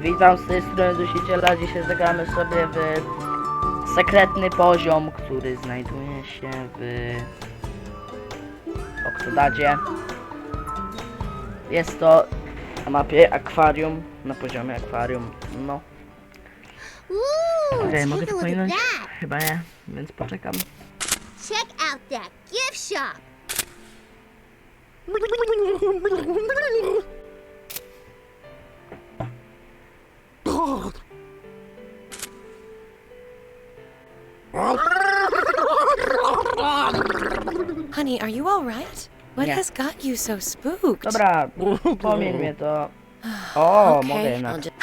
Witam z tej strony Dusiciela. Dzisiaj zagramy sobie w sekretny poziom, który znajduje się w Oksodadzie. Jest to na mapie akwarium, na poziomie akwarium. No, Okej, mogę to pominąć? Chyba nie, więc poczekam. Check out that gift shop. Honey, are you all right? What Yeah. has got you so spooked? Dobra, pomiń mnie to. O, mogę okay, jednak. I'll just...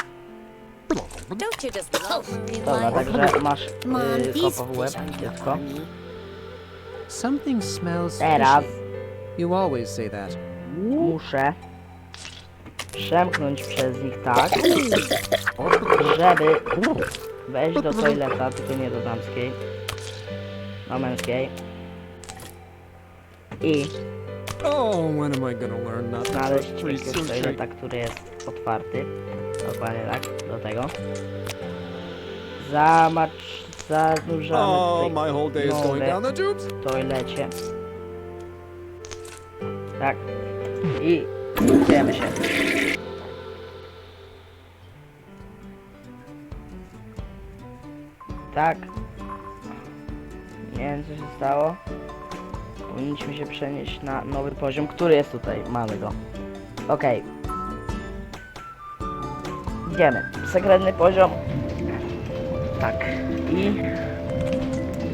Don't you just love me Dobra, like także masz Mom, yy, these kopa w łeb, fish are dziecko. funny. Something smells Teraz fishy. You always say that. muszę przemknąć przez nich tak, żeby wejść do toileta, tylko nie do damskiej, do męskiej i Oh, when am I gonna learn that? znaleźć jakiegoś toileta, który jest otwarty, dokładnie tak, do tego. Zamacz, zanurzamy Oh, my whole day is going nogę down the tubes. w toilecie. Tak. I idziemy się. Tak. Nie wiem co się stało. Powinniśmy się przenieść na nowy poziom, który jest tutaj. Mamy go. Okej. Idziemy. Sekretny poziom. Tak. I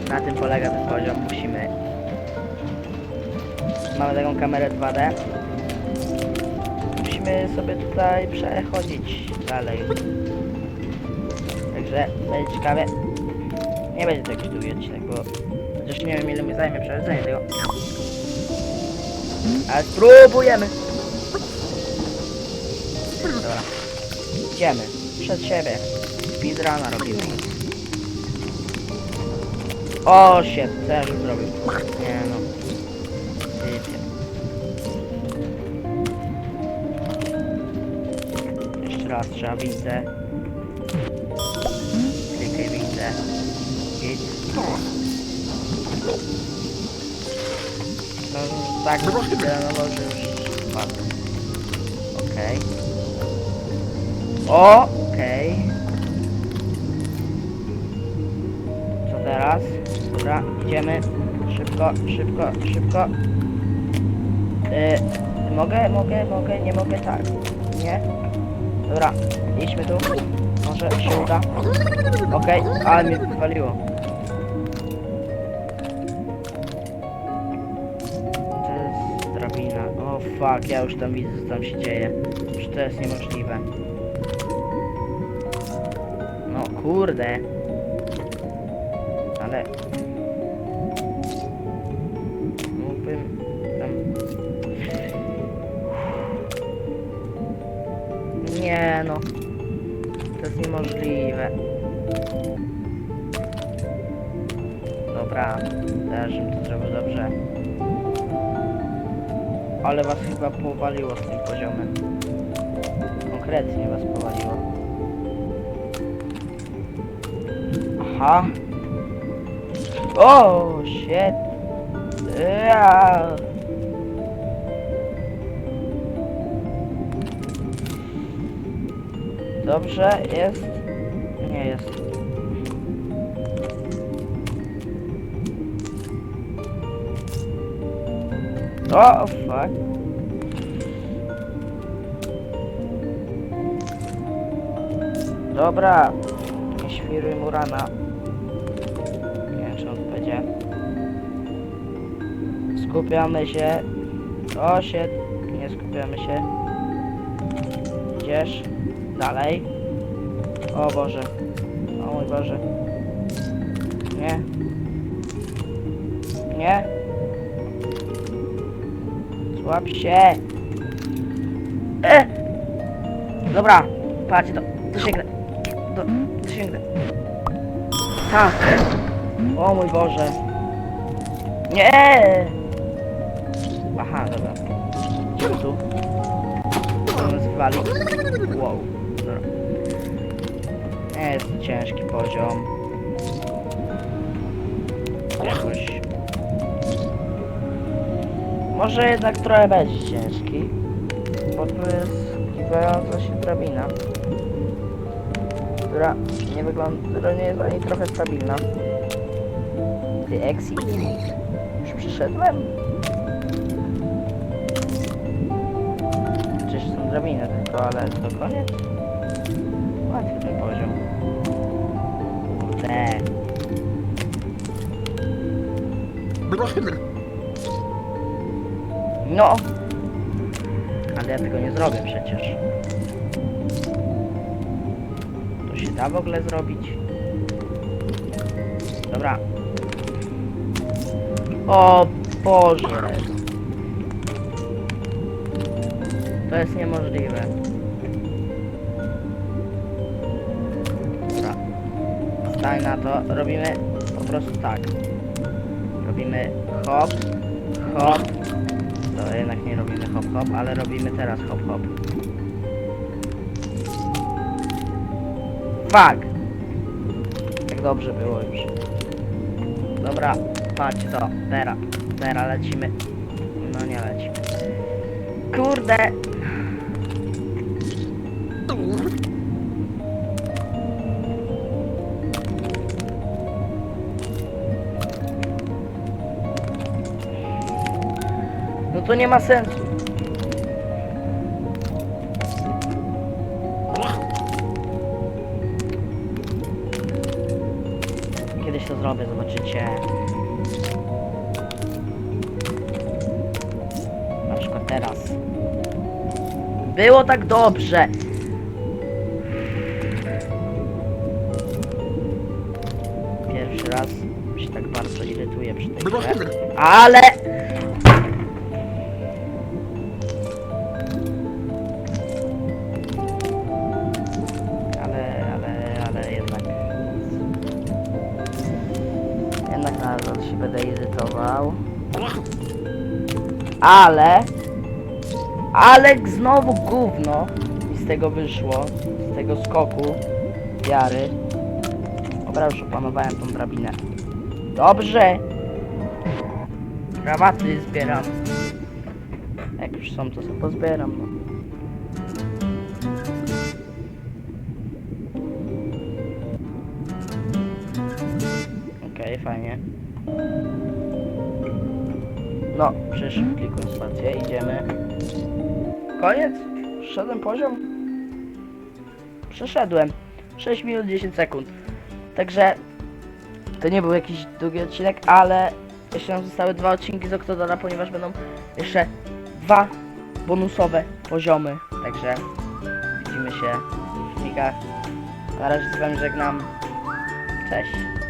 na tym polega ten poziom. Musimy. Mamy taką kamerę 2D. Musimy sobie tutaj przechodzić dalej. Także będzie ciekawe. Nie będzie to jakiś długi odcinek, bo chociaż nie wiem ile mi zajmie przechodzenie tego. Ale spróbujemy. Dobra. Idziemy. Przed siebie. Speedruna robimy. O, ja już zrobił? Nie no. Jeszcze raz trzeba widzę. Klikaj widzę. No tak, no może już. Okej. O, okej. Co teraz? Dobra, idziemy. Szybko, szybko, szybko. Y, mogę, mogę, mogę, nie mogę, tak. Nie? Dobra, idźmy tu. Może się uda. Okej, ale mnie wywaliło. O fuck, ja już tam widzę co tam się dzieje. Że to jest niemożliwe. No kurde. Ale... Mógłbym tam... Nie no. To jest niemożliwe. Dobra, teraz żebym to zrobił dobrze. Ale was chyba powaliło z tym poziomem. Konkretnie was powaliło. Aha. O, shit. Ja. Dobrze, jest. Nie jest. O, fuck. Dobra. Nie świruj mu rana. Nie wiem, czy on będzie. Skupiamy się. O, się. Nie skupiamy się. Idziesz. Dalej. O Boże. O mój Boże. Nie. Nie. Złap się. E! Dobra, patrzcie, to, dosięgnę. Do, dosięgnę. Tak. O mój Boże. Nie! Aha, dobra. Idziemy tu. To nas wali. Wow. Dobra. jest ciężki poziom. Jakoś... Może jednak trochę będzie ciężki. Bo tu jest kiwająca się drabina. Która nie wygląda, która nie jest ani trochę stabilna. Ty exit? Już przyszedłem? Przecież są drabiny tylko, ale to koniec? Łatwy ten poziom. Kurde. No! Ale ja tego nie zrobię przecież. To się da w ogóle zrobić? Dobra. O Boże! To jest niemożliwe. Dobra. Stań na to. Robimy po prostu tak. Robimy hop, hop. Hop, ale robimy teraz hop, hop. Fuck! Tak dobrze było już. Dobra, patrz to. Teraz, teraz lecimy. No nie lecimy. Kurde! No to nie ma sensu. Kiedyś to zrobię, zobaczycie. Na przykład teraz. Było tak dobrze. Pierwszy raz się tak bardzo irytuję przy tej grze. Ale... Ale, będę irytował. Ale... Ale znowu gówno mi z tego wyszło. Z tego skoku wiary. Dobra, już opanowałem tą drabinę. Dobrze! Krawaty zbieram. Jak już są, to sobie pozbieram. No. Okej, fajnie. No, przecież klikłem spację, idziemy. Koniec? Przeszedłem poziom? Przeszedłem. 6 minut 10 sekund. Także to nie był jakiś długi odcinek, ale jeszcze nam zostały dwa odcinki z Octodona, ponieważ będą jeszcze dwa bonusowe poziomy. Także widzimy się w filmikach. Na razie z wami żegnam. Cześć.